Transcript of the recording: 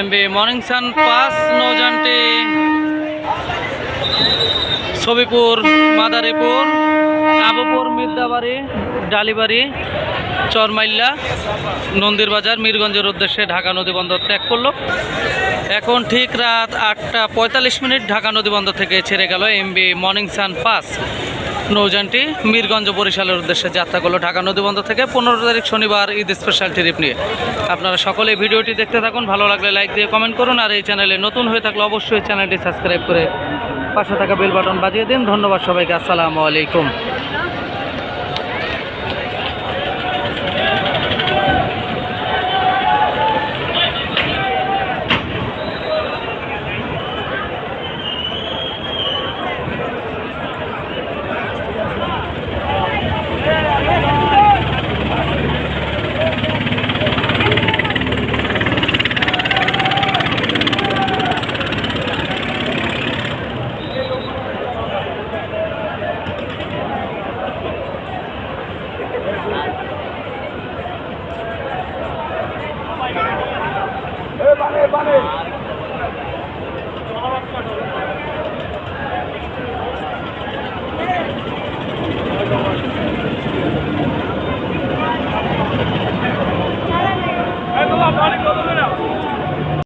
MB morning sun পাস নৌজানটি, ছবিপুর, মাদারীপুর, আবুপুর মির্দাবাড়ি ডালিবাড়ি, চরমাইল্লা নন্দীর বাজার মিরগঞ্জের উদ্দেশ্যে ঢাকা নদী বন্দর ত্যাগ করল। এখন ঠিক রাত আটটা পঁয়তাল্লিশ মিনিট ঢাকা নদী বন্দর থেকে ছেড়ে গেল এমবি মর্নিং সান পাস নৌযানটি মিরগঞ্জ বরিশালের উদ্দেশ্যে যাত্রা করল ঢাকা নদীবন্দর থেকে। পনেরো তারিখ শনিবার ঈদ স্পেশাল ট্রিপ নিয়ে। আপনারা সকলে ভিডিওটি দেখতে থাকুন। ভালো লাগলে লাইক দিয়ে কমেন্ট করুন। আর এই চ্যানেলে নতুন হয়ে থাকলে অবশ্যই চ্যানেলটি সাবস্ক্রাইব করে পাশে থাকা বেল বাটন বাজিয়ে দিন। ধন্যবাদ সবাইকে। আসসালামু আলাইকুম। এ বানে বানে।